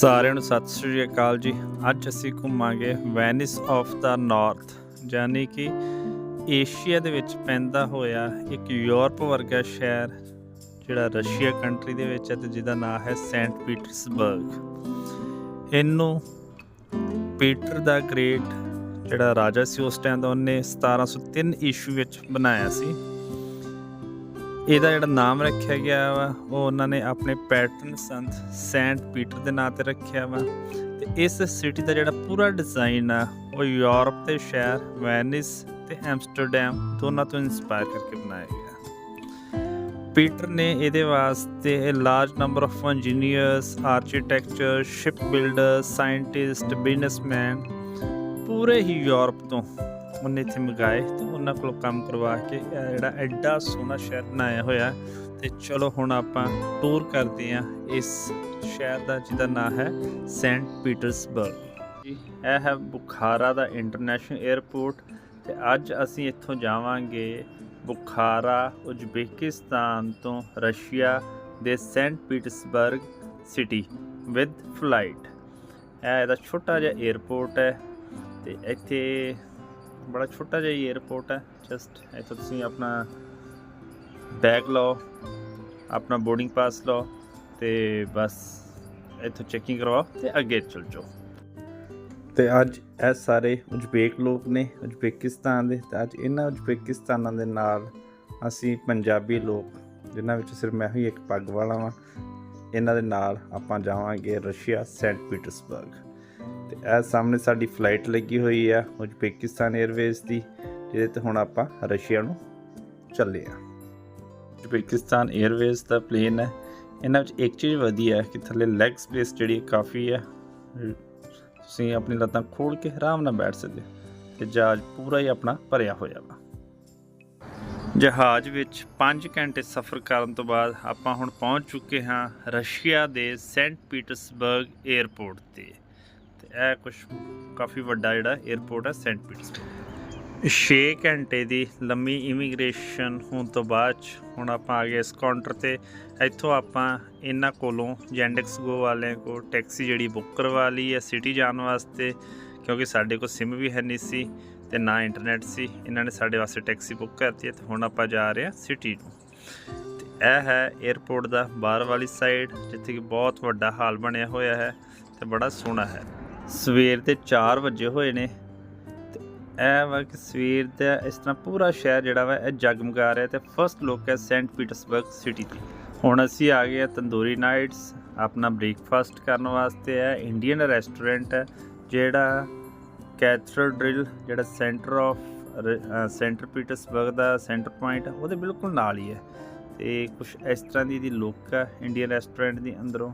ਸਾਰਿਆਂ ਨੂੰ ਸਤਿ ਸ੍ਰੀ ਅਕਾਲ ਜੀ। ਅੱਜ ਅਸੀਂ ਘੁੰਮਾਂਗੇ ਵੈਨਿਸ ਆਫ ਦਾ ਨਾਰਥ, ਯਾਨੀ ਕਿ ਏਸ਼ੀਆ ਦੇ ਵਿੱਚ ਪੈਂਦਾ ਹੋਇਆ ਇੱਕ ਯੂਰਪ ਵਰਗਾ ਸ਼ਹਿਰ, ਜਿਹੜਾ ਰਸ਼ੀਆ ਕੰਟਰੀ ਦੇ ਵਿੱਚ ਹੈ ਤੇ ਜਿਹਦਾ ਨਾਮ ਹੈ ਸੈਂਟ ਪੀਟਰਸਬਰਗ। ਇਹਨੂੰ ਪੀਟਰ ਦਾ ਗ੍ਰੇਟ ਜਿਹੜਾ ਰਾਜਾ ਸੀ ਉਸ ਟਾਈਮ ਦਾ ਉਹਨੇ 1703 ਈਸਵੀ ਵਿੱਚ ਬਣਾਇਆ ਸੀ। ਇਹਦਾ ਜਿਹੜਾ ਨਾਮ ਰੱਖਿਆ ਗਿਆ ਵਾ, ਉਹ ਉਹਨਾਂ ਨੇ ਆਪਣੇ ਪੈਟਰਨ ਸੰਤ ਸੈਂਟ ਪੀਟਰ ਦੇ ਨਾਂ ਤੇ ਰੱਖਿਆ ਵਾ। ਤੇ ਇਸ ਸਿਟੀ ਦਾ ਜਿਹੜਾ ਪੂਰਾ ਡਿਜ਼ਾਈਨ ਆ, ਉਹ ਯੂਰਪ ਦੇ ਸ਼ਹਿਰ, ਵੈਨਿਸ ਤੇ ਐਮਸਟਰਡਮ ਦੋਨਾਂ ਤੋਂ ਇਨਸਪਾਇਰ ਕਰਕੇ ਬਣਾਇਆ ਗਿਆ। ਪੀਟਰ ਨੇ ਇਹਦੇ ਵਾਸਤੇ ਇਹ large number of engineers architecture ship builder scientist businessman ਪੂਰੇ ਹੀ ਯੂਰਪ ਤੋਂ ਉਹਨੇ ਇੱਥੇ ਮੰਗਾਏ ਤੇ ਉਹਨਾਂ ਕੋਲ ਕੰਮ ਕਰਵਾ ਕੇ ਇਹ ਜਿਹੜਾ ਐਡਾ ਸੋਹਣਾ ਸ਼ਹਿਰ ਬਣਾਇਆ ਹੋਇਆ ਤੇ ਚਲੋ ਹੁਣ ਆਪਾਂ ਟੂਰ ਕਰਦੇ ਹਾਂ ਇਸ ਸ਼ਹਿਰ ਦਾ ਜਿਹਦਾ ਨਾਮ ਹੈ ਸੈਂਟ ਪੀਟਰਸਬਰਗ ਇਹ ਹੈ ਬੁਖਾਰਾ ਦਾ ਇੰਟਰਨੈਸ਼ਨਲ 에ਅਰਪੋਰਟ ਤੇ ਅੱਜ ਅਸੀਂ ਇੱਥੋਂ ਜਾਵਾਂਗੇ ਬੁਖਾਰਾ, ਉਜ਼ਬੇਕਿਸਤਾਨ ਤੋਂ ਰਸ਼ੀਆ ਦੇ Saint Petersburg city with flight ਇਹ ਇਹਦਾ ਛੋਟਾ ਜਿਹਾ 에ਅਰਪੋਰਟ ਹੈ ਤੇ ਇੱਥੇ ਬੜਾ ਛੋਟਾ ਜਿਹਾ 에ਅਰਪੋਰਟ ਹੈ ਜਸਟ ਇੱਥੋਂ ਤੁਸੀਂ ਆਪਣਾ ਬੈਗ ਲਓ, ਆਪਣਾ ਬੋਰਡਿੰਗ ਪਾਸ ਲਓ ਤੇ ਬਸ ਇੱਥੋਂ ਚੈਕਿੰਗ ਕਰਵਾਓ ਤੇ ਅੱਗੇ ਚਲ ਜਾਓ। ਤੇ ਅੱਜ ਇਹ ਸਾਰੇ ਉਜ਼ਬੇਕ ਲੋਕ ਨੇ, ਉਜ਼ਬੇਕਿਸਤਾਨ ਦੇ ਤੇ ਅੱਜ ਇਹਨਾਂ ਉਜ਼ਬੇਕਿਸਤਾਨਾਂ ਦੇ ਨਾਲ ਅਸੀਂ ਪੰਜਾਬੀ ਲੋਕ, ਜਿਨ੍ਹਾਂ ਵਿੱਚ ਸਿਰਫ ਮੈਂ ਹੀ ਇੱਕ ਪੱਗ ਵਾਲਾ ਵਾਂ, ਇਹਨਾਂ ਦੇ ਨਾਲ ਆਪਾਂ ਜਾਵਾਂਗੇ ਰਸ਼ੀਆ ਸੈਂਟ ਪੀਟਰਸਬਰਗ। ਤੇ ਇਹ ਸਾਹਮਣੇ ਸਾਡੀ ਫਲਾਈਟ ਲੱਗੀ ਹੋਈ ਆ ਉਜ਼ਬੇਕਿਸਤਾਨ 에ਅਰਵੇਜ਼ ਦੀ, ਜਿਹਦੇ ਤੇ ਹੁਣ ਆਪਾਂ ਰਸ਼ੀਆ ਨੂੰ ਚੱਲੇ ਆ। ਉਜ਼ਬੇਕਿਸਤਾਨ 에ਅਰਵੇਜ਼ ਦਾ ਪਲੇਨ ਹੈ। ਇਹਨਾਂ ਵਿੱਚ ਇੱਕ ਚੀਜ਼ ਵਧੀਆ ਹੈ ਕਿ ਥੱਲੇ ਲੈਗ ਸਪੇਸ ਜਿਹੜੀ ਕਾਫੀ ਹੈ। ਤੁਸੀਂ ਆਪਣੀ ਲੱਤਾਂ ਖੋਲ ਕੇ ਆਰਾਮ ਨਾਲ ਬੈਠ ਸਕਦੇ ਤੇ ਜਹਾਜ਼ ਪੂਰਾ ਹੀ ਆਪਣਾ ਭਰਿਆ ਹੋਇਆ ਵਾ। ਜਹਾਜ਼ ਵਿੱਚ 5 ਘੰਟੇ ਸਫ਼ਰ ਕਰਨ ਤੋਂ ਬਾਅਦ ਆਪਾਂ ਹੁਣ ਪਹੁੰਚ ਚੁੱਕੇ ਹਾਂ ਰਸ਼ੀਆ ਦੇ ਸੈਂਟ ਪੀਟਰਸਬਰਗ 에ਅਰਪੋਰਟ ਤੇ। ਤੇ ਇਹ ਕੁਝ ਕਾਫੀ ਵੱਡਾ ਜਿਹੜਾ 에ਅਰਪੋਰਟ ਹੈ ਸੈਂਟ ਪੀਟਰਸਬਰਗ 6 ਘੰਟੇ ਦੀ ਲੰਮੀ ਇਮੀਗ੍ਰੇਸ਼ਨ ਹੋਣ ਤੋਂ ਬਾਅਦ 'ਚ ਹੁਣ ਆਪਾਂ ਆ ਗਏ ਇਸ ਕਾਊਂਟਰ ਤੇ। ਇੱਥੋਂ ਆਪਾਂ ਇਹਨਾਂ ਕੋਲੋਂ ਜੈਂਡੈਕਸ ਗੋ ਵਾਲਿਆਂ ਕੋਲ ਟੈਕਸੀ ਜਿਹੜੀ ਬੁੱਕ ਕਰਵਾ ਲਈ ਹੈ ਸਿਟੀ ਜਾਣ ਵਾਸਤੇ। ਕਿਉਂਕਿ ਸਾਡੇ ਕੋਲ ਸਿਮ ਵੀ ਹੈ ਨਹੀਂ ਸੀ ਤੇ ਨਾ ਇੰਟਰਨੈਟ ਸੀ। ਇਹਨਾਂ ਨੇ ਸਾਡੇ ਵਾਸਤੇ ਟੈਕਸੀ ਬੁੱਕ ਕਰਤੀ ਹੈ ਤੇ ਹੁਣ ਆਪਾਂ ਜਾ ਰਹੇ ਹਾਂ ਸਿਟੀ ਨੂੰ। ਤੇ ਇਹ ਹੈ 에ਅਰਪੋਰਟ ਦਾ ਬਾਹਰ ਵਾਲੀ ਸਾਈਡ ਜਿੱਥੇ ਕਿ ਬਹੁਤ ਵੱਡਾ ਹਾਲ ਬਣਿਆ ਹੋਇਆ ਹੈ ਤੇ ਬੜਾ ਸੋਹਣਾ ਹੈ। ਸਵੇਰ ਦੇ 4 ਵਜੇ ਹੋਏ ਨੇ ਤੇ ਇਹ ਵਕਤ ਸਵੇਰ ਦਾ ਇਸ ਤਰ੍ਹਾਂ ਪੂਰਾ ਸ਼ਹਿਰ ਜਿਹੜਾ ਵਾ, ਇਹ ਜਗਮਗਾ ਰਿਹਾ ਤੇ ਫਰਸਟ ਲੋਕ ਹੈ ਸੈਂਟ ਪੀਟਰਸਬਰਗ ਸਿਟੀ ਦੀ। ਹੁਣ ਅਸੀਂ ਆ ਗਏ ਆ ਤੰਦੂਰੀ ਨਾਈਟਸ ਆਪਣਾ ਬ੍ਰੇਕਫਾਸਟ ਕਰਨ ਵਾਸਤੇ ਹੈ ਇੰਡੀਅਨ ਰੈਸਟੋਰੈਂਟ ਹੈ, ਜਿਹੜਾ ਕੈਥੇਡਰਲ ਜਿਹੜਾ ਸੈਂਟਰ ਆਫ ਸੈਂਟਰ ਪੀਟਰਸਬਰਗ ਦਾ ਸੈਂਟਰ ਪੁਆਇੰਟ ਉਹਦੇ ਬਿਲਕੁਲ ਨਾਲ ਹੀ ਹੈ। ਤੇ ਕੁਝ ਇਸ ਤਰ੍ਹਾਂ ਦੀ ਦੀ ਲੁੱਕ ਆ ਇੰਡੀਅਨ ਰੈਸਟੋਰੈਂਟ ਦੀ ਅੰਦਰੋਂ।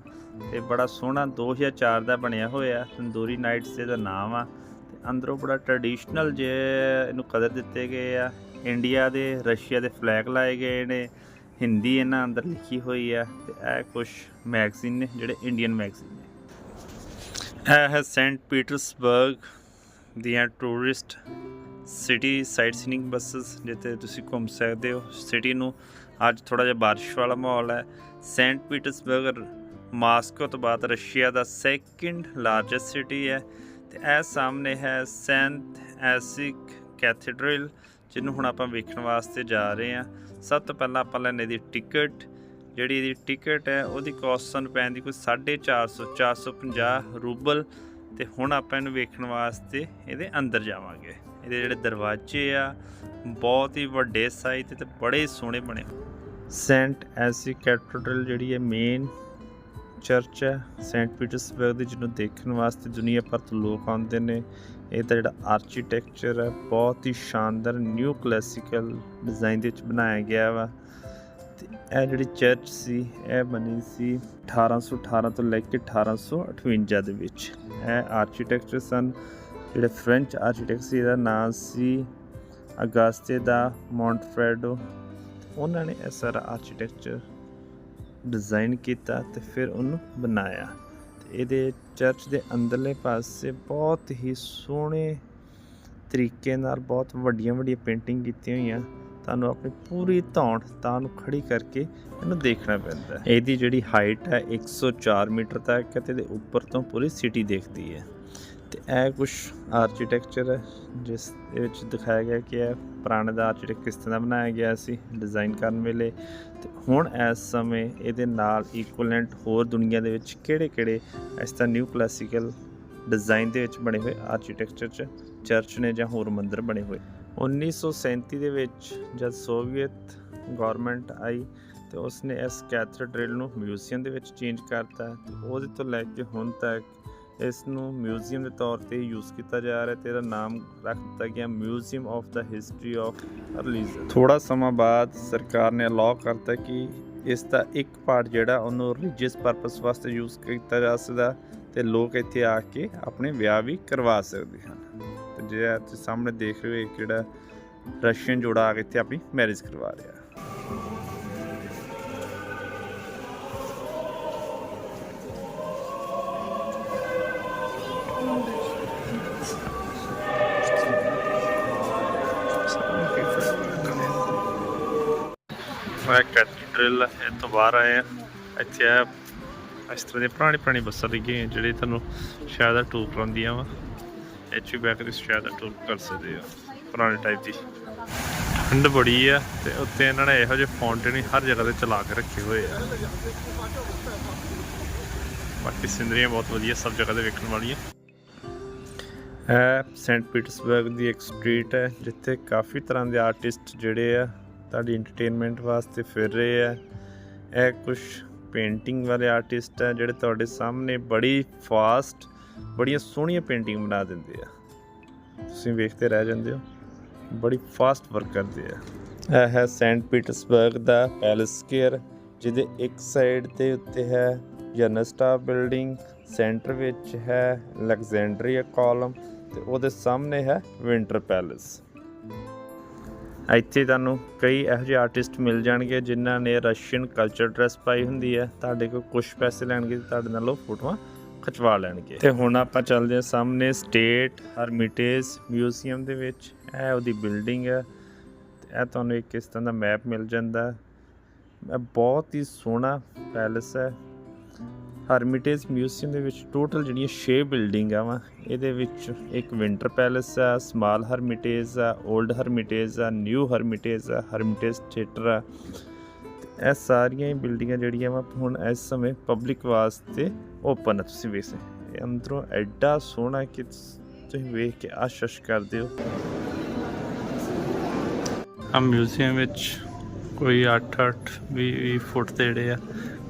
ਤੇ ਬੜਾ ਸੋਹਣਾ 2004 ਦਾ ਬਣਿਆ ਹੋਇਆ, ਤੰਦੂਰੀ ਨਾਈਟਸ ਇਹਦਾ ਨਾਮ ਆ। ਤੇ ਅੰਦਰੋਂ ਬੜਾ ਟ੍ਰੈਡੀਸ਼ਨਲ ਜੇ ਇਹਨੂੰ ਕਦਰ ਦਿੱਤੇ ਗਏ ਆ। ਇੰਡੀਆ ਦੇ ਰਸ਼ੀਆ ਦੇ ਫਲੈਗ ਲਾਏ ਗਏ ਨੇ। ਹਿੰਦੀ ਇਹਨਾਂ ਅੰਦਰ ਲਿਖੀ ਹੋਈ ਆ। ਤੇ ਇਹ ਕੁਝ ਮੈਗਜ਼ੀਨ ਨੇ, ਜਿਹੜੇ ਇੰਡੀਅਨ ਮੈਗਜ਼ੀਨ ਨੇ। ਇਹ ਹੈ ਸੈਂਟ ਪੀਟਰਸਬਰਗ ਦੀਆਂ tourist city sightseeing buses ਜਿੱਥੇ ਤੁਸੀਂ ਘੁੰਮ ਸਕਦੇ ਹੋ। ਸਿਟੀ ਨੂੰ ਅੱਜ ਥੋੜਾ ਜਿਹਾ ਬਾਰਿਸ਼ ਵਾਲਾ ਮਾਹੌਲ ਹੈ। ਸੈਂਟ ਪੀਟਰਸਬਰਗ ਮਾਸਕੋ ਤੋਂ ਬਾਅਦ ਰਸ਼ੀਆ ਦਾ ਸੈਕਿੰਡ ਲਾਰਜੈਸਟ ਸਿਟੀ ਹੈ। ਤੇ ਇਹ ਸਾਹਮਣੇ ਹੈ ਸੈਂਟ ਐਸਿਕ ਕੈਥੇਡਰਲ ਜਿਹਨੂੰ ਹੁਣ ਆਪਾਂ ਵੇਖਣ ਵਾਸਤੇ ਜਾ ਰਹੇ ਹਾਂ। ਸਭ ਤੋਂ ਪਹਿਲਾਂ ਆਪਾਂ ਲੈਣੇ ਦੀ ਟਿਕਟ। ਜਿਹੜੀ ਇਹਦੀ ਟਿਕਟ ਹੈ, ਉਹਦੀ ਕਾਸਟ ਸਾਨੂੰ ਪੈਂਦੀ ਕੋਈ 450 450 ਰੂਬਲ। ਤੇ ਹੁਣ ਆਪਾਂ ਇਹਨੂੰ ਵੇਖਣ ਵਾਸਤੇ ਇਹਦੇ ਅੰਦਰ ਜਾਵਾਂਗੇ। ਇਹਦੇ ਜਿਹੜੇ ਦਰਵਾਜ਼ੇ ਆ, ਬਹੁਤ ਹੀ ਵੱਡੇ ਸਾਈਜ਼ ਤੇ ਬੜੇ ਸੋਹਣੇ ਬਣੇ। ਸੈਂਟ ਐਸੀ ਕੈਥੇਡਰਲ ਜਿਹੜੀ ਹੈ ਮੇਨ ਚਰਚ ਹੈ। ਸੈਂਟ ਪੀਟਰਸਬਰਗ ਦੀ ਜਿਹਨੂੰ ਦੇਖਣ ਵਾਸਤੇ ਦੁਨੀਆ ਭਰ ਤੋਂ ਲੋਕ ਆਉਂਦੇ ਨੇ। ਇਹ ਤਾਂ ਜਿਹੜਾ ਆਰਕੀਟੈਕਚਰ ਹੈ, ਬਹੁਤ ਹੀ ਸ਼ਾਨਦਾਰ ਨਿਊ ਕਲਾਸੀਕਲ ਡਿਜ਼ਾਈਨ ਦੇ ਵਿੱਚ ਬਣਾਇਆ ਗਿਆ ਵਾ। ਤੇ ਇਹ ਜਿਹੜੀ ਚਰਚ ਸੀ, ਇਹ ਬਣੀ ਸੀ 1818 ਤੋਂ ਲੈ ਕੇ 1858 ਦੇ ਵਿੱਚ। ਇਹ ਆਰਕੀਟੈਕਚਰ ਸਨ। ਜਿਹੜੇ ਫ੍ਰੈਂਚ ਆਰਕੀਟੈਕਟ ਸੀ, ਇਹਦਾ ਨਾਮ ਸੀ ਅਗਾਸਤੇ ਦਾ ਮੌਂਟਫਰੈਡੋ ਉਹਨਾਂ ਨੇ ਇਹ ਸਾਰਾ ਆਰਕੀਟੈਕਚਰ ਡਿਜ਼ਾਈਨ ਕੀਤਾ ਤੇ ਫਿਰ ਉਹਨੂੰ ਬਣਾਇਆ। ਤੇ ਇਹਦੇ ਚਰਚ ਦੇ ਅੰਦਰਲੇ ਪਾਸੇ ਬਹੁਤ ਹੀ ਸੋਹਣੇ ਤਰੀਕੇ ਨਾਲ ਬਹੁਤ ਵੱਡੀਆਂ ਵੱਡੀਆਂ ਪੇਂਟਿੰਗ ਕੀਤੀਆਂ ਹੋਈਆਂ। ਤੁਹਾਨੂੰ ਆਪਣੀ ਪੂਰੀ ਧੌਣ ਤਾਂ ਨੂੰ ਖੜੀ ਕਰਕੇ ਇਹਨੂੰ ਦੇਖਣਾ ਪੈਂਦਾ ਹੈ। ਇਹਦੀ ਜਿਹੜੀ ਹਾਈਟ ਹੈ 104 ਮੀਟਰ ਤੱਕ ਹੈ ਤੇ ਇਹਦੇ ਉੱਪਰ ਤੋਂ ਪੂਰੀ ਸਿਟੀ ਦੇਖਦੀ ਹੈ। ਤੇ ਇਹ ਕੁਝ ਆਰਕੀਟੈਕਚਰ ਹੈ, ਜਿਸ ਦੇ ਵਿੱਚ ਦਿਖਾਇਆ ਗਿਆ ਕਿ ਇਹ ਪੁਰਾਣੇ ਦਾ ਆਰਕੀਟੈਕਟ ਕਿਸ ਤਰ੍ਹਾਂ ਬਣਾਇਆ ਗਿਆ ਸੀ ਡਿਜ਼ਾਈਨ ਕਰਨ ਵੇਲੇ। ਤੇ ਹੁਣ ਇਸ ਸਮੇਂ ਇਹਦੇ ਨਾਲ ਇਕੁਇਵਲੈਂਟ ਹੋਰ ਦੁਨੀਆ ਦੇ ਵਿੱਚ ਕਿਹੜੇ-ਕਿਹੜੇ ਇਸ ਤਰ੍ਹਾਂ ਨਿਊ ਕਲਾਸੀਕਲ ਡਿਜ਼ਾਈਨ ਦੇ ਵਿੱਚ ਬਣੇ ਹੋਏ ਆਰਕੀਟੈਕਚਰ ਚ ਚਰਚ ਨੇ ਜਾਂ ਹੋਰ ਮੰਦਰ ਬਣੇ ਹੋਏ। 1937 ਦੇ ਵਿੱਚ ਜਦ ਸੋਵੀਅਤ ਗਵਰਨਮੈਂਟ ਆਈ, ਤੇ ਉਸਨੇ ਇਸ ਕੈਥੇਡ੍ਰਲ ਨੂੰ ਮਿਊਜ਼ੀਅਮ ਦੇ ਵਿੱਚ ਚੇਂਜ ਕਰਤਾ। ਤੇ ਉਹਦੇ ਤੋਂ ਲੈ ਕੇ ਹੁਣ ਤੱਕ ਇਸ ਨੂੰ ਮਿਊਜ਼ੀਅਮ ਦੇ ਤੌਰ ਤੇ ਯੂਜ਼ ਕੀਤਾ ਜਾ ਰਿਹਾ ਤੇ ਇਹਦਾ ਨਾਮ ਰੱਖ ਦਿੱਤਾ ਗਿਆ ਮਿਊਜ਼ੀਅਮ ਆਫ ਦਾ ਹਿਸਟਰੀ ਆਫ ਰਿਲੀਜਨ ਥੋੜਾ ਸਮਾਂ ਬਾਅਦ ਸਰਕਾਰ ਨੇ ਅਲਾਉ ਕਰਤਾ ਕਿ ਇਸ ਦਾ ਇੱਕ ਪਾਰਟ ਜਿਹੜਾ ਉਹਨੂੰ ਰਿਲੀਜੀਅਸ ਪਰਪਸ ਵਾਸਤੇ ਯੂਜ਼ ਕੀਤਾ ਜਾ ਸਕਦਾ ਤੇ ਲੋਕ ਇੱਥੇ ਆ ਕੇ ਆਪਣੇ ਵਿਆਹ ਵੀ ਕਰਵਾ ਸਕਦੇ ਹਨ। ਤੇ ਜੇ ਤੁਸੀਂ ਸਾਹਮਣੇ ਦੇਖ ਰਹੇ ਹੋ ਇੱਕ ਜਿਹੜਾ ਰਸ਼ੀਅਨ ਜੋੜਾ ਆ ਕੇ ਇੱਥੇ ਆਪਣੀ ਮੈਰਿਜ ਕਰਵਾ ਰਿਹਾ ਮੈਂ ਕੈਥੇਡ੍ਰਲ ਇਹ ਤੋਂ ਬਾਹਰ ਆਏ ਆ ਇੱਥੇ ਆ, ਇਸ ਤਰ੍ਹਾਂ ਦੀਆਂ ਪੁਰਾਣੀ ਪੁਰਾਣੀ ਬੱਸਾਂ ਲੱਗੀਆਂ ਹੋਈਆਂ, ਜਿਹੜੇ ਤੁਹਾਨੂੰ ਸ਼ਾਇਦ ਟੂਰ ਕਰਾਉਂਦੀਆਂ ਵਾ। ਐਚਯੂ ਬੈਕ ਦੇ ਸ਼ਾਇਦ ਟੂਰ ਕਰ ਸਕਦੇ ਹੋ, ਪੁਰਾਣੇ ਟਾਈਪ ਦੀ। ਠੰਡ ਬੜੀ ਆ ਤੇ ਉੱਤੇ ਇਹਨਾਂ ਨੇ ਇਹੋ ਜਿਹੇ ਫਾਉਂਟੇਨ ਹਰ ਜਗ੍ਹਾ ਤੇ ਚਲਾ ਕੇ ਰੱਖੇ ਹੋਏ ਆ। ਬਾਕੀ ਸਿੰਦਰੀਆਂ ਬਹੁਤ ਵਧੀਆ, ਸਭ ਜਗ੍ਹਾ ਤੇ ਵੇਖਣ ਵਾਲੀਆਂ। ਇਹ ਸੈਂਟ ਪੀਟਰਸਬਰਗ ਦੀ ਇੱਕ ਸਟਰੀਟ ਹੈ, ਜਿੱਥੇ ਕਾਫੀ ਤਰ੍ਹਾਂ ਦੇ ਆਰਟਿਸਟ ਜਿਹੜੇ ਆ ਤੁਹਾਡੀ ਐਂਟਰਟੇਨਮੈਂਟ ਵਾਸਤੇ ਫਿਰ ਰਹੇ ਆ। ਇਹ ਕੁਝ ਪੇਂਟਿੰਗ ਵਾਲੇ ਆਰਟਿਸਟ ਆ ਜਿਹੜੇ ਤੁਹਾਡੇ ਸਾਹਮਣੇ ਬੜੀ ਫਾਸਟ ਬੜੀਆਂ ਸੋਹਣੀਆਂ ਪੇਂਟਿੰਗ ਬਣਾ ਦਿੰਦੇ ਆ। ਤੁਸੀਂ ਵੇਖਦੇ ਰਹਿ ਜਾਂਦੇ ਹੋ, ਬੜੀ ਫਾਸਟ ਵਰਕ ਕਰਦੇ ਆ। ਇਹ ਹੈ ਸੈਂਟ ਪੀਟਰਸਬਰਗ ਦਾ ਪੈਲੇਸ ਸਕੁਅਰ ਜਿਹਦੇ ਇੱਕ ਸਾਈਡ ਤੇ ਉੱਤੇ ਹੈ ਜਨਸਟਾ ਬਿਲਡਿੰਗ ਸੈਂਟਰ ਵਿੱਚ ਹੈ ਅਲੈਗਜ਼ੈਂਡਰੀਆ ਕਾਲਮ ਤੇ ਉਹਦੇ ਸਾਹਮਣੇ ਹੈ ਵਿੰਟਰ ਪੈਲੇਸ ਇੱਥੇ ਤੁਹਾਨੂੰ ਕਈ ਇਹੋ ਜਿਹੇ ਆਰਟਿਸਟ ਮਿਲ ਜਾਣਗੇ ਜਿਨ੍ਹਾਂ ਨੇ ਰਸ਼ੀਅਨ ਕਲਚਰ ਡਰੈਸ ਪਾਈ ਹੁੰਦੀ ਹੈ। ਤੁਹਾਡੇ ਕੋਲ ਕੁਝ ਪੈਸੇ ਲੈਣਗੇ ਤੇ ਤੁਹਾਡੇ ਨਾਲ ਉਹ ਫੋਟੋਆਂ ਖਿਚਵਾ ਲੈਣਗੇ। ਤੇ ਹੁਣ ਆਪਾਂ ਚੱਲਦੇ ਹਾਂ ਸਾਹਮਣੇ ਸਟੇਟ ਹਰਮਿਟੇਜ ਮਿਊਜ਼ੀਅਮ ਦੇ ਵਿੱਚ। ਇਹ ਉਹਦੀ ਬਿਲਡਿੰਗ ਹੈ। ਇਹ ਤੁਹਾਨੂੰ ਇੱਕ ਇਸ ਤਰ੍ਹਾਂ ਦਾ ਮੈਪ ਮਿਲ ਜਾਂਦਾ। ਹੈ ਇਹ ਬਹੁਤ ਹੀ ਸੋਹਣਾ ਪੈਲੇਸ ਹੈ। ਹਰਮਿਟੇਜ ਮਿਊਜ਼ੀਅਮ ਦੇ ਵਿੱਚ ਟੋਟਲ ਜਿਹੜੀਆਂ 6 ਬਿਲਡਿੰਗਾਂ ਵਾ, ਇਹਦੇ ਵਿੱਚ ਇੱਕ ਵਿੰਟਰ ਪੈਲੇਸ ਆ ਸਮਾਲ ਹਰਮਿਟੇਜ ਆ 올ਡ ਹਰਮਿਟੇਜ ਆ ਨਿਊ ਹਰਮਿਟੇਜ ਆ ਹਰਮਿਟੇਜ ਥੀਏਟਰ ਆ। ਇਹ ਸਾਰੀਆਂ ਹੀ ਬਿਲਡਿੰਗਾਂ ਜਿਹੜੀਆਂ ਵਾ ਹੁਣ ਇਸ ਸਮੇਂ ਪਬਲਿਕ ਵਾਸਤੇ ਓਪਨ ਆ, ਤੁਸੀਂ ਵੇਖ ਸਕਦੇ ਅੰਦਰੋਂ ਐਡਾ ਸੋਹਣਾ ਕਿ ਤੁਸੀਂ ਵੇਖ ਕੇ ਆਸ਼ਸ਼ ਕਰਦੇ ਹੋ। ਆ ਮਿਊਜ਼ੀਅਮ ਵਿੱਚ ਕੋਈ 8-8 20 ਫੁੱਟ ਦੇ ਜਿਹੜੇ ਆ।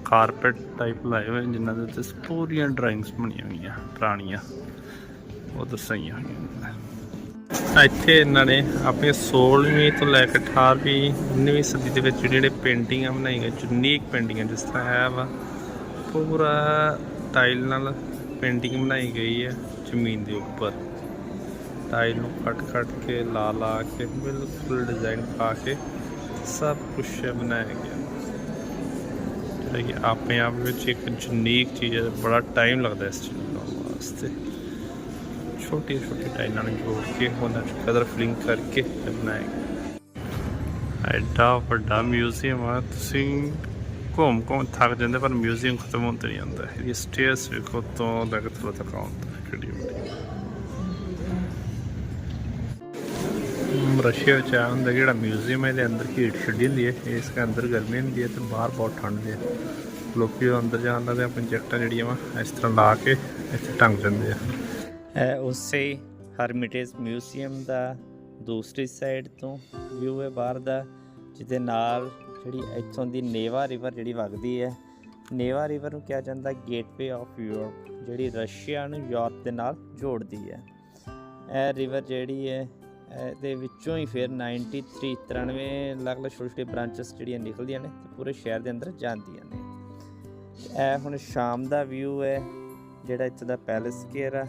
ਕਾਰਪੈਟ ਟਾਈਪ ਲਾਏ ਹੋਏ ਜਿਨ੍ਹਾਂ ਦੇ ਉੱਤੇ ਪੂਰੀਆਂ ਡਰਾਇੰਗਸ ਬਣੀਆਂ ਹੋਈਆਂ, ਪੁਰਾਣੀਆਂ। ਉਹ ਦੱਸਾਈਆਂ ਹੋਈਆਂ ਇੱਥੇ ਇਹਨਾਂ ਨੇ ਆਪਣੀ 16ਵੀਂ ਤੋਂ ਲੈ ਕੇ 18ਵੀਂ 19ਵੀਂ ਸਦੀ ਦੇ ਵਿੱਚ ਜਿਹੜੇ ਪੇਂਟਿੰਗਾਂ ਬਣਾਈਆਂ ਯੂਨੀਕ ਪੇਂਟਿੰਗਾਂ ਜਿਸ ਤਰ੍ਹਾਂ ਹੈ ਵਾ, ਪੂਰਾ ਟਾਈਲ ਨਾਲ ਪੇਂਟਿੰਗ ਬਣਾਈ ਗਈ ਹੈ ਜ਼ਮੀਨ ਦੇ ਉੱਪਰ। ਟਾਈਲ ਨੂੰ ਕੱਟ ਕੱਟ ਕੇ, ਲਾ ਲਾ ਕੇ, ਬਿਲਕੁਲ ਡਿਜ਼ਾਈਨ ਪਾ ਕੇ ਸਭ ਕੁਝ ਬਣਾਇਆ ਗਿਆ। ਜਿਹੜਾ ਕਿ ਆਪਣੇ ਆਪ ਵਿੱਚ ਇੱਕ ਯੂਨੀਕ ਚੀਜ਼ ਹੈ, ਬੜਾ ਟਾਈਮ ਲੱਗਦਾ ਇਸ ਚੀਜ਼ ਨੂੰ ਬਣਾਉਣ ਵਾਸਤੇ। ਛੋਟੀ ਛੋਟੀ ਟਾਈਲਾਂ ਨੂੰ ਜੋੜ ਕੇ, ਉਹਨਾਂ 'ਚ ਕਦਰ ਫਿਲਿੰਗ ਕਰਕੇ ਬਣਾਇਆ। ਐਡਾ ਵੱਡਾ ਮਿਊਜ਼ੀਅਮ ਆ, ਤੁਸੀਂ ਘੁੰਮ ਘੁੰਮ ਥੱਕ ਜਾਂਦੇ ਪਰ ਮਿਊਜ਼ੀਅਮ ਖਤਮ ਹੋਣ ਤੇ ਨਹੀਂ ਆਉਂਦਾ। ਇਹ ਸਟੇਅਰਸ ਵੇਖੋ ਤੋਂ ਲੈ ਤੱਕ ਆਉਂਦਾ ਕਿਹੜੀ ਵੱਡੀ ਹਮ, ਰਸ਼ੀਆ ਵਿੱਚ ਆ ਹੁੰਦਾ ਕਿ ਜਿਹੜਾ ਮਿਊਜ਼ੀਅਮ ਹੈ ਇਹਦੇ ਅੰਦਰ ਹੀਟ ਛੱਡੀ ਹੁੰਦੀ ਹੈ ਇਸ ਦੇ ਅੰਦਰ ਗਰਮੀ ਹੁੰਦੀ ਹੈ ਤੇ ਬਾਹਰ ਬਹੁਤ ਠੰਡ ਹੈ ਲੋਕੀ ਅੰਦਰ ਜਾਣ ਦਾ ਆਪਣੀ ਜੈਕਟਾਂ ਜਿਹੜੀਆਂ ਵਾ ਇਸ ਤਰ੍ਹਾਂ ਲਾ ਕੇ ਇੱਥੇ ਟੰਗ ਜਾਂਦੇ ਆ ਇਹ ਉਸੇ ਹਰਮਿਟੇਜ ਮਿਊਜ਼ੀਅਮ ਦਾ ਦੂਸਰੀ ਸਾਈਡ ਤੋਂ ਵਿਊ ਹੈ ਬਾਹਰ ਦਾ ਜਿਹਦੇ ਨਾਲ ਜਿਹੜੀ ਇੱਥੋਂ ਦੀ ਨੇਵਾ ਰਿਵਰ ਜਿਹੜੀ ਵਗਦੀ ਹੈ ਨੇਵਾ ਰਿਵਰ ਨੂੰ ਕਿਹਾ ਜਾਂਦਾ ਗੇਟਵੇ ਆਫ ਯੂਰਪ ਜਿਹੜੀ ਰਸ਼ੀਆ ਨੂੰ ਯੂਰਪ ਦੇ ਨਾਲ ਜੋੜਦੀ ਹੈ ਇਹ ਰਿਵਰ ਜਿਹੜੀ ਹੈ ਇਹਦੇ ਵਿੱਚੋਂ ਹੀ ਫਿਰ 93 93 ਅਲੱਗ-ਅਲੱਗ ਛੋਟੇ-ਛੋਟੇ ਬ੍ਰਾਂਚਸ ਜਿਹੜੀਆਂ ਨਿਕਲਦੀਆਂ ਨੇ ਤੇ ਪੂਰੇ ਸ਼ਹਿਰ ਦੇ ਅੰਦਰ ਜਾਂਦੀਆਂ ਨੇ। ਇਹ ਹੁਣ ਸ਼ਾਮ ਦਾ ਵਿਊ ਹੈ, ਜਿਹੜਾ ਇੱਥੇ ਦਾ ਪੈਲੇਸ ਕੇਅਰ ਆ।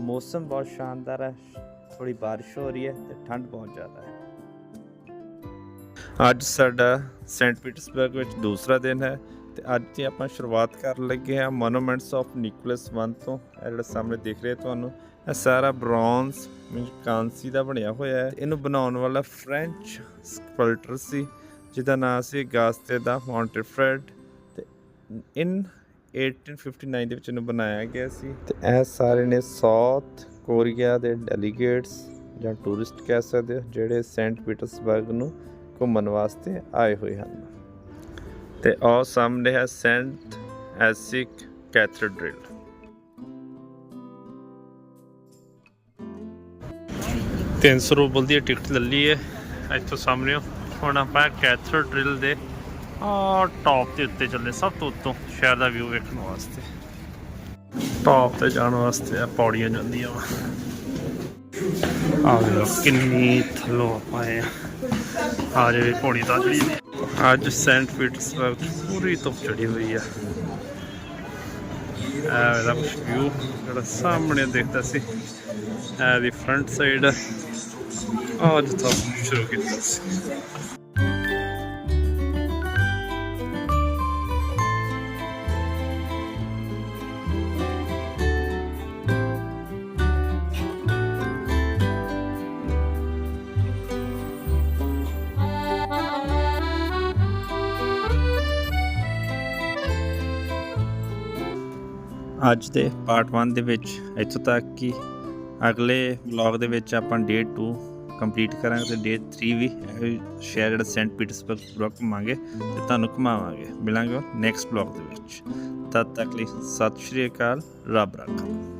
ਮੌਸਮ ਬਹੁਤ ਸ਼ਾਨਦਾਰ ਹੈ ਥੋੜੀ ਬਾਰਿਸ਼ ਹੋ ਰਹੀ ਹੈ ਤੇ ਠੰਡ ਬਹੁਤ ਜ਼ਿਆਦਾ ਹੈ। ਅੱਜ ਸਾਡਾ ਸੈਂਟ ਪੀਟਰਸਬਰਗ ਵਿੱਚ ਦੂਸਰਾ ਦਿਨ ਹੈ ਤੇ ਅੱਜ ਦੀ ਆਪਾਂ ਸ਼ੁਰੂਆਤ ਕਰਨ ਲੱਗੇ ਹਾਂ ਮੋਨੂਮੈਂਟਸ ਆਫ ਨਿਕੋਲਸ 1 ਤੋਂ। ਇਹ ਜਿਹੜਾ ਸਾਹਮਣੇ ਦਿਖ ਰਿਹਾ ਤੁਹਾਨੂੰ ਇਹ ਸਾਰਾ ਬ੍ਰੌਂਜ਼ ਮੀਨਸ ਕਾਂਸੀ ਦਾ ਬਣਿਆ ਹੋਇਆ ਹੈ। ਇਹਨੂੰ ਬਣਾਉਣ ਵਾਲਾ ਫ੍ਰੈਂਚ ਸਕਲਪਟਰ ਸੀ, ਜਿਹਦਾ ਨਾਮ ਸੀ ਗਾਸਤੇ ਦਾ ਮੌਂਟੇਫਰੈਡ ਤੇ ਇਨ 1859 ਦੇ ਵਿੱਚ ਇਹਨੂੰ ਬਣਾਇਆ ਗਿਆ ਸੀ। ਤੇ ਇਹ ਸਾਰੇ ਨੇ ਸਾਊਥ ਕੋਰੀਆ ਦੇ ਡੈਲੀਗੇਟਸ ਜਾਂ ਟੂਰਿਸਟ ਕਹਿ ਸਕਦੇ ਹੋ, ਜਿਹੜੇ ਸੈਂਟ ਪੀਟਰਸਬਰਗ ਨੂੰ ਘੁੰਮਣ ਵਾਸਤੇ ਆਏ ਹੋਏ ਹਨ। ਤੇ ਉਹ ਸਾਹਮਣੇ ਹੈ ਸੈਂਟ ਐਸਿਕ ਕੈਥੇਡ੍ਰਲ ਤਿੰਨ ਸੌ ਰੁਪਏ ਦੀ ਟਿਕਟ ਲੈ ਲਈ ਹੈ। ਇੱਥੋਂ ਸਾਹਮਣੇ ਹੁਣ ਆਪਾਂ ਕੈਥੇਡ੍ਰਲ ਦੇ, ਆ ਟੌਪ ਦੇ ਉੱਤੇ ਚੱਲੇ ਸਭ ਤੋਂ ਉੱਤੋਂ ਸ਼ਹਿਰ ਦਾ ਵਿਊ ਵੇਖਣ ਵਾਸਤੇ। ਟੌਪ ਤੇ ਜਾਣ ਵਾਸਤੇ ਆ, ਪੌੜੀਆਂ ਜਾਂਦੀਆਂ ਵਾ। ਆ ਲੋ ਕਿੰਨੀ ਥੱਲੋਂ ਆਪਾਂ ਆਏ ਆ। ਆ ਜੇ ਪੌੜੀ ਤਾਂ ਚੜੀ ਅੱਜ ਸੈਂਟ ਪੀਟਰਸਬਰਗ 'ਚ ਪੂਰੀ ਧੁੱਪ ਚੜੀ ਹੋਈ ਆ। ਆ ਇਹਦਾ ਵਿਊ ਜਿਹੜਾ ਸਾਹਮਣੇ ਦੇਖਦਾ ਸੀ, ਇਹ ਦੀ ਫਰੰਟ ਸਾਈਡ ਅੱਜ ਤੋਂ ਸ਼ੁਰੂ ਅੱਜ ਦੇ ਪਾਰਟ 1 ਦੇ ਵਿੱਚ, ਇੱਥੋਂ ਤੱਕ ਕਿ ਅਗਲੇ ਵਲੌਗ ਦੇ ਵਿੱਚ ਆਪਾਂ ਡੇ 2 ਕੰਪਲੀਟ ਕਰਾਂਗੇ ਤੇ ਡੇ 3 ਵੀ ਇਹੋ ਸ਼ਹਿਰ ਜਿਹੜਾ ਸੈਂਟ ਪੀਟਰਸਬਰਗ ਪੂਰਾ ਘੁੰਮਾਂਗੇ ਤੇ ਤੁਹਾਨੂੰ ਘੁਮਾਵਾਂਗੇ। ਮਿਲਾਂਗੇ ਨੈਕਸਟ ਵਲੌਗ ਦੇ ਵਿੱਚ। ਤਦ ਤੱਕ ਲਈ ਸਤਿ ਸ਼੍ਰੀ ਅਕਾਲ, ਰੱਬ ਰਾਖਾ।